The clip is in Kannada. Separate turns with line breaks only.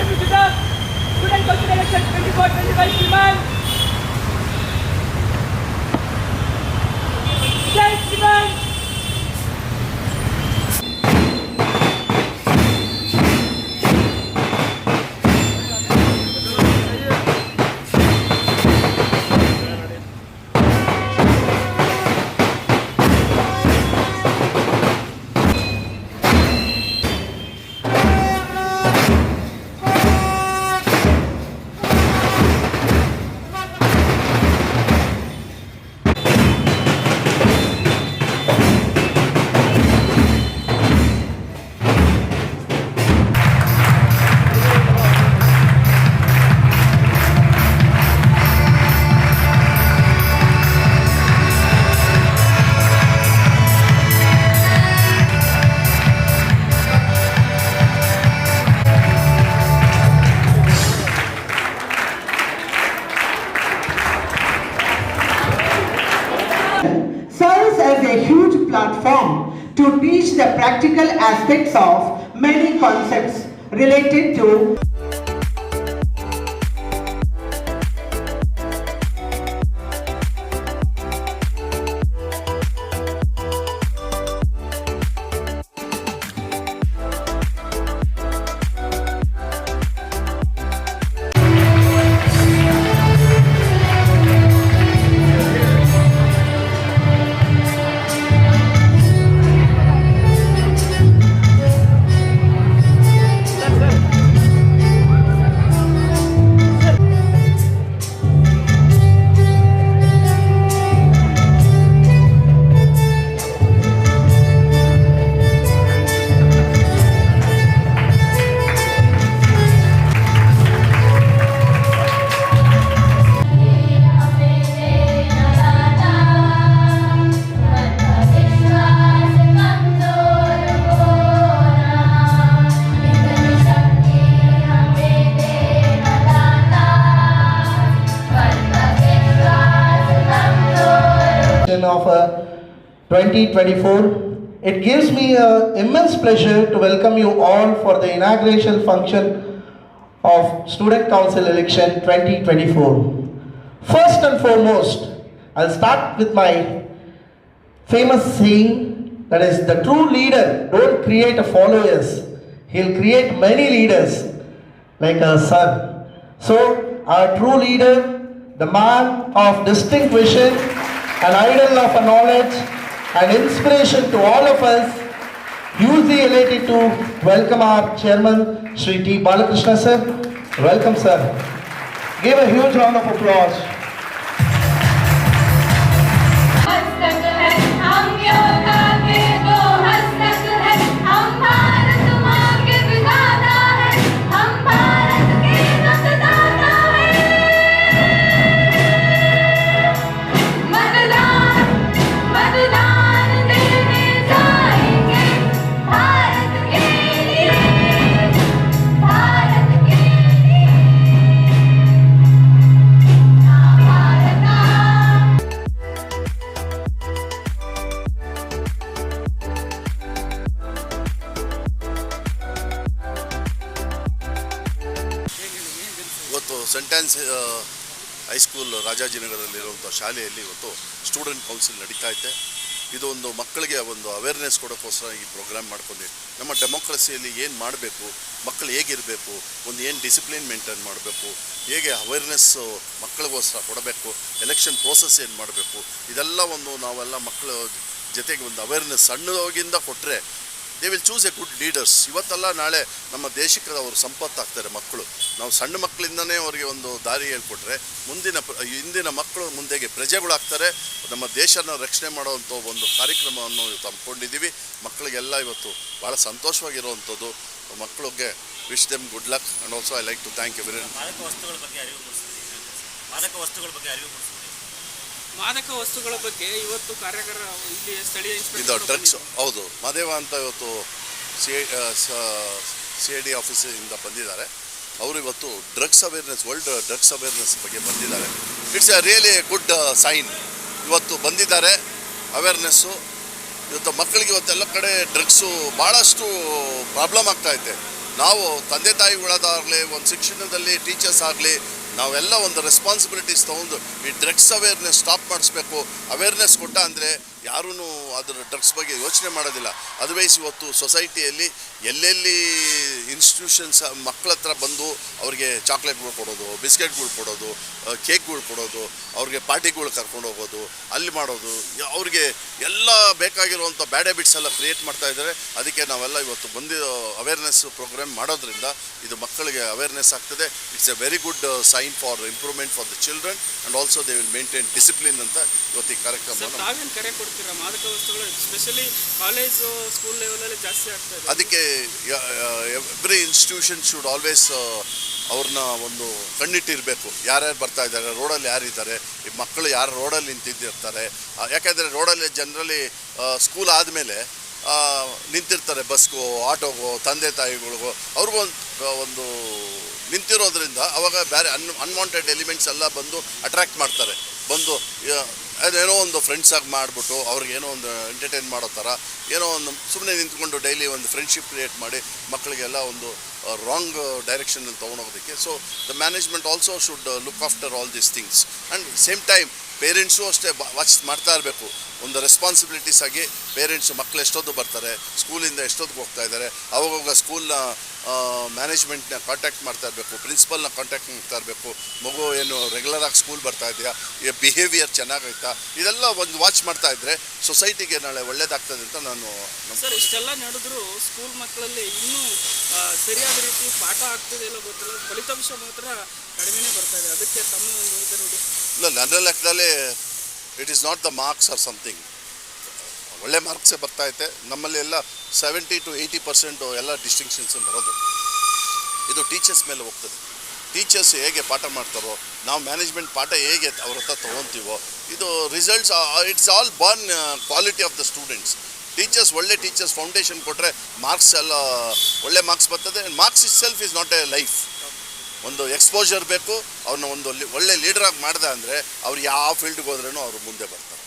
election to deserve go
and cultural election 24 25 to the practical aspects of many concepts related to
2024. It gives me uh, immense pleasure to welcome you all for the inauguration function of Student Council Election 2024. First and foremost, I'll start with my famous saying that is the true leader don't create a followers he'll create many leaders like a son so our true leader the man of distinct vision an idol of a knowledge an inspiration to all of us. Hugely elated to welcome our chairman Sri T. Balakrishna sir. Welcome sir. Give a huge round of applause
ಸೆಂಟೆನ್ಸ್ ಹೈಸ್ಕೂಲ್ ರಾಜಾಜಿನಗರದಲ್ಲಿರುವಂಥ ಶಾಲೆಯಲ್ಲಿ ಇವತ್ತು ಸ್ಟೂಡೆಂಟ್ ಕೌನ್ಸಿಲ್ ನಡೀತಾ ಇದೆ ಇದು ಒಂದು ಮಕ್ಕಳಿಗೆ ಒಂದು ಅವೇರ್ನೆಸ್ ಕೊಡೋಕ್ಕೋಸ್ಕರ ಈ ಪ್ರೋಗ್ರಾಮ್ ಮಾಡ್ಕೊಂಡಿದ್ದೀವಿ ನಮ್ಮ ಡೆಮೋಕ್ರಸಿಯಲ್ಲಿ ಏನು ಮಾಡಬೇಕು ಮಕ್ಕಳು ಹೇಗಿರಬೇಕು, ಒಂದು ಏನು ಡಿಸಿಪ್ಲಿನ್ ಮೇಂಟೈನ್ ಮಾಡಬೇಕು, ಹೇಗೆ ಅವೇರ್ನೆಸ್ಸು ಮಕ್ಕಳಿಗೋಸ್ಕರ ಕೊಡಬೇಕು ಎಲೆಕ್ಷನ್ ಪ್ರೋಸೆಸ್ ಏನು ಮಾಡಬೇಕು, ಇದೆಲ್ಲ ಒಂದು ನಾವೆಲ್ಲ ಮಕ್ಕಳ ಜೊತೆಗೆ ಒಂದು ಅವೇರ್ನೆಸ್ ಸಣ್ಣವಾಗಿಂದ ಕೊಟ್ಟರೆ they will choose a good leaders ಇವತ್ತಲ್ಲ ನಾಳೆ ನಮ್ಮ ದೇಶಕ್ಕೆ ಅವರು ಸಂಪತ್ತಾಗ್ತಾರೆ ಮಕ್ಕಳು. ನಾವು ಸಣ್ಣ ಮಕ್ಕಳಿಂದನೇ ಅವರಿಗೆ ಒಂದು ದಾರಿ ಹೇಳ್ಕೊಟ್ರೆ ಮುಂದಿನ ಇಂದಿನ ಮಕ್ಕಳು ಮುಂದೆಗೆ ಪ್ರಜೆಗಳಾಗ್ತಾರೆ. ನಮ್ಮ ದೇಶನ ರಕ್ಷಣೆ ಮಾಡುವಂಥ ಒಂದು ಕಾರ್ಯಕ್ರಮವನ್ನು ಇವತ್ತು ಹಮ್ಮಿಕೊಂಡಿದ್ದೀವಿ ಮಕ್ಕಳಿಗೆಲ್ಲ ಇವತ್ತು ಭಾಳ ಸಂತೋಷವಾಗಿರುವಂಥದ್ದು. ಮಕ್ಕಳಿಗೆ wish them good luck and also I like to thank you very
ಮಾದಕ ವಸ್ತುಗಳ ಬಗ್ಗೆ ಅರಿವು ಮಾದಕ ವಸ್ತುಗಳ ಬಗ್ಗೆ ಅರಿವು
ಮಾದಕ ವಸ್ತುಗಳ ಬಗ್ಗೆ ಇವತ್ತು ಕಾರ್ಯಕರ ಇಲ್ಲಿ ಸ್ಥಳೀಯ
ಇದು ಡ್ರಗ್ಸ್ ಹೌದು. ಮಾದೇವ ಅಂತ ಇವತ್ತು ಸಿ ಸಿ ಐ ಡಿ ಆಫೀಸಿಂದ ಬಂದಿದ್ದಾರೆ. ಅವರು ಇವತ್ತು drugs awareness world drugs awareness ಬಗ್ಗೆ ಬಂದಿದ್ದಾರೆ. It's a really good sign ಇವತ್ತು ಬಂದಿದ್ದಾರೆ. ಅವೇರ್ನೆಸ್ಸು ಇವತ್ತು ಮಕ್ಕಳಿಗೆ ಇವತ್ತೆಲ್ಲ ಕಡೆ ಡ್ರಗ್ಸು ಭಾಳಷ್ಟು ಪ್ರಾಬ್ಲಮ್ ಆಗ್ತಾ ಇದೆ. ನಾವು ತಂದೆ ತಾಯಿಗಳಾದಾಗಲಿ ಒಂದು ಶಿಕ್ಷಣದಲ್ಲಿ ಟೀಚರ್ಸ್ ಆಗಲಿ ನಾವೆಲ್ಲ ಒಂದು ರೆಸ್ಪಾನ್ಸಿಬಿಲಿಟೀಸ್ ತೊಗೊಂಡು ಈ ಡ್ರಗ್ಸ್ ಅವೇರ್ನೆಸ್ ಸ್ಟಾಪ್ ಮಾಡಿಸ್ಬೇಕು ಅವೇರ್ನೆಸ್ ಕೊಟ್ಟ ಅಂದರೆ ಯಾರೂ ಅದರ ಡ್ರಗ್ಸ್ ಬಗ್ಗೆ ಯೋಚನೆ ಮಾಡೋದಿಲ್ಲ. ಅದರ್ವೈಸ್ ಇವತ್ತು ಸೊಸೈಟಿಯಲ್ಲಿ ಎಲ್ಲೆಲ್ಲಿ ಇನ್ಸ್ಟಿಟ್ಯೂಷನ್ಸ್ ಮಕ್ಕಳ ಹತ್ರ ಬಂದು ಅವ್ರಿಗೆ ಚಾಕ್ಲೇಟ್ಗಳು ಕೊಡೋದು ಬಿಸ್ಕೆಟ್ಗಳು ಕೊಡೋದು ಕೇಕ್ಗಳು ಕೊಡೋದು, ಅವ್ರಿಗೆ ಪಾರ್ಟಿಗಳು ಕರ್ಕೊಂಡು ಹೋಗೋದು, ಅಲ್ಲಿ ಮಾಡೋದು ಅವ್ರಿಗೆ ಎಲ್ಲ ಬೇಕಾಗಿರುವಂಥ ಬ್ಯಾಡ್ ಹ್ಯಾಬಿಟ್ಸ್ ಎಲ್ಲ ಕ್ರಿಯೇಟ್ ಮಾಡ್ತಾ ಇದ್ದಾರೆ. ಅದಕ್ಕೆ ನಾವೆಲ್ಲ ಇವತ್ತು ಬಂದು ಅವೇರ್ನೆಸ್ ಪ್ರೋಗ್ರಾಮ್ ಮಾಡೋದ್ರಿಂದ ಇದು ಮಕ್ಕಳಿಗೆ ಅವೇರ್ನೆಸ್ ಆಗ್ತದೆ. It's a very good sign for improvement for the children and also they will maintain discipline ಅಂತ ಇವತ್ತು ಈ ಕಾರ್ಯಕ್ರಮ
ತಾವೇನು ಕರೆ ಕೊಡ್ತೀರಾ? ಮಾದಕ ವಸ್ತುಗಳು ಸ್ಪೆಷಲಿ ಕಾಲೇಜು ಸ್ಕೂಲ್ ಲೆವೆಲಲ್ಲಿ ಜಾಸ್ತಿ ಆಗ್ತಾ ಇದೆ.
ಅದಕ್ಕೆ ಎವ್ರಿ ಇನ್ಸ್ಟಿಟ್ಯೂಷನ್ ಶುಡ್ ಆಲ್ವೇಸ್ ಅವ್ರನ್ನ ಒಂದು ಕಣ್ಣಿಟ್ಟಿರಬೇಕು. ಯಾರ್ಯಾರು ಬರ್ತಾ ಇದ್ದಾರೆ ರೋಡಲ್ಲಿ ಯಾರಿದ್ದಾರೆ ಈ ಮಕ್ಕಳು ಯಾರು ರೋಡಲ್ಲಿ ನಿಂತಿದ್ದಿರ್ತಾರೆ ಯಾಕೆಂದರೆ ರೋಡಲ್ಲಿ ಜನರಲಿ ಸ್ಕೂಲ್ ಆದಮೇಲೆ ನಿಂತಿರ್ತಾರೆ ಬಸ್ಗೋ ಆಟೋಗೋ ತಂದೆ ತಾಯಿಗಳಿಗೋ. ಅವ್ರಿಗೊಂದು ಒಂದು ನಿಂತಿರೋದ್ರಿಂದ ಅವಾಗ ಬೇರೆ ಅನ್ ಅನ್ವಾಂಟೆಡ್ ಎಲಿಮೆಂಟ್ಸ್ ಎಲ್ಲ ಬಂದು ಅಟ್ರ್ಯಾಕ್ಟ್ ಮಾಡ್ತಾರೆ. ಬಂದು ಅದೇನೋ ಒಂದು ಫ್ರೆಂಡ್ಸಾಗಿ ಮಾಡಿಬಿಟ್ಟು ಅವ್ರಿಗೇನೋ ಒಂದು ಎಂಟರ್ಟೈನ್ ಮಾಡೋ ಥರ ಏನೋ ಒಂದು ಸುಮ್ಮನೆ ನಿಂತ್ಕೊಂಡು ಡೈಲಿ ಒಂದು ಫ್ರೆಂಡ್ಶಿಪ್ ಕ್ರಿಯೇಟ್ ಮಾಡಿ ಮಕ್ಕಳಿಗೆಲ್ಲ ಒಂದು ರಾಂಗ್ ಡೈರೆಕ್ಷನಲ್ಲಿ ತೊಗೊಂಡೋಗೋದಕ್ಕೆ. So the management also should look after all these things and same time parents ಅಷ್ಟೇ ವಾಚ್ ಮಾಡ್ತಾ ಇರಬೇಕು. ಒಂದು ರೆಸ್ಪಾನ್ಸಿಬಿಲಿಟೀಸ್ ಆಗಿ ಪೇರೆಂಟ್ಸು ಮಕ್ಕಳು ಎಷ್ಟೊತ್ತು ಬರ್ತಾರೆ ಸ್ಕೂಲಿಂದ ಎಷ್ಟೊತ್ತಿಗೆ ಹೋಗ್ತಾ ಇದ್ದಾರೆ, ಅವಾಗವಾಗ ಸ್ಕೂಲ್ನ ಮ್ಯಾನೇಜ್ಮೆಂಟ್ನ ಕಾಂಟ್ಯಾಕ್ಟ್ ಮಾಡ್ತಾ ಇರಬೇಕು ಪ್ರಿನ್ಸಿಪಲ್ನ ಕಾಂಟ್ಯಾಕ್ಟ್ ಮಾಡ್ತಾ ಇರಬೇಕು. ಮಗು ಏನು ರೆಗ್ಯುಲರ್ ಆಗಿ ಸ್ಕೂಲ್ ಬರ್ತಾ ಇದೆಯಾ? ಈ ಬಿಹೇವಿಯರ್ ಚೆನ್ನಾಗೈತಾ? ಇದೆಲ್ಲ ಒಂದು ವಾಚ್ ಮಾಡ್ತಾ ಇದ್ದರೆ ಸೊಸೈಟಿಗೆ ನಾಳೆ ಒಳ್ಳೇದಾಗ್ತದೆ ಅಂತ ನಾನು
ಸರ್ ಇಷ್ಟೆಲ್ಲ ನಡೆದ್ರು ಸ್ಕೂಲ್ ಮಕ್ಕಳಲ್ಲಿ ಇನ್ನೂ ಸರಿಯಾದ ರೀತಿ ಪಾಠ ಆಗ್ತದೆ ಇಲ್ಲ ಗೊತ್ತಿಲ್ಲ. ಫಲಿತಾಂಶ ಮಾತ್ರ ಕಡಿಮೆನೇ ಬರ್ತಾ ಇದೆ. ಅದಕ್ಕೆ ತಮ್ಮ ಒಂದು
ಇಲ್ಲ ನನ್ನ ಲೆಕ್ಕದಲ್ಲಿ it is not the marks or something ಒಳ್ಳೆ ಮಾರ್ಕ್ಸೇ ಬರ್ತಾ ಐತೆ. ನಮ್ಮಲ್ಲಿ ಎಲ್ಲ ಸೆವೆಂಟಿ ಟು ಏಯ್ಟಿ ಪರ್ಸೆಂಟು ಎಲ್ಲ ಡಿಸ್ಟಿಂಕ್ಷನ್ಸ್ ಬರೋದು. ಇದು ಟೀಚರ್ಸ್ ಮೇಲೆ ಹೋಗ್ತದೆ. ಟೀಚರ್ಸ್ ಹೇಗೆ ಪಾಠ ಮಾಡ್ತಾರೋ, ನಾವು ಮ್ಯಾನೇಜ್ಮೆಂಟ್ ಪಾಠ ಹೇಗೆ ಅವ್ರ ಹತ್ರ ತೊಗೊತೀವೋ ಇದು results it's all burn quality of the students teachers ಒಳ್ಳೆ ಟೀಚರ್ಸ್ ಫೌಂಡೇಶನ್ ಕೊಟ್ಟರೆ ಮಾರ್ಕ್ಸ್ ಎಲ್ಲ, ಒಳ್ಳೆ ಮಾರ್ಕ್ಸ್ ಬರ್ತದೆ. Marks is self is not a life ಒಂದು ಎಕ್ಸ್ಪೋಜರ್ ಬೇಕು ಅವ್ರನ್ನ ಒಂದು ಒಳ್ಳೆ ಲೀಡರಾಗಿ ಮಾಡಿದೆ ಅಂದರೆ ಅವ್ರು ಯಾವ ಫೀಲ್ಡ್ಗೆ ಹೋದ್ರೂ ಅವ್ರು ಮುಂದೆ ಬರ್ತಾರೆ.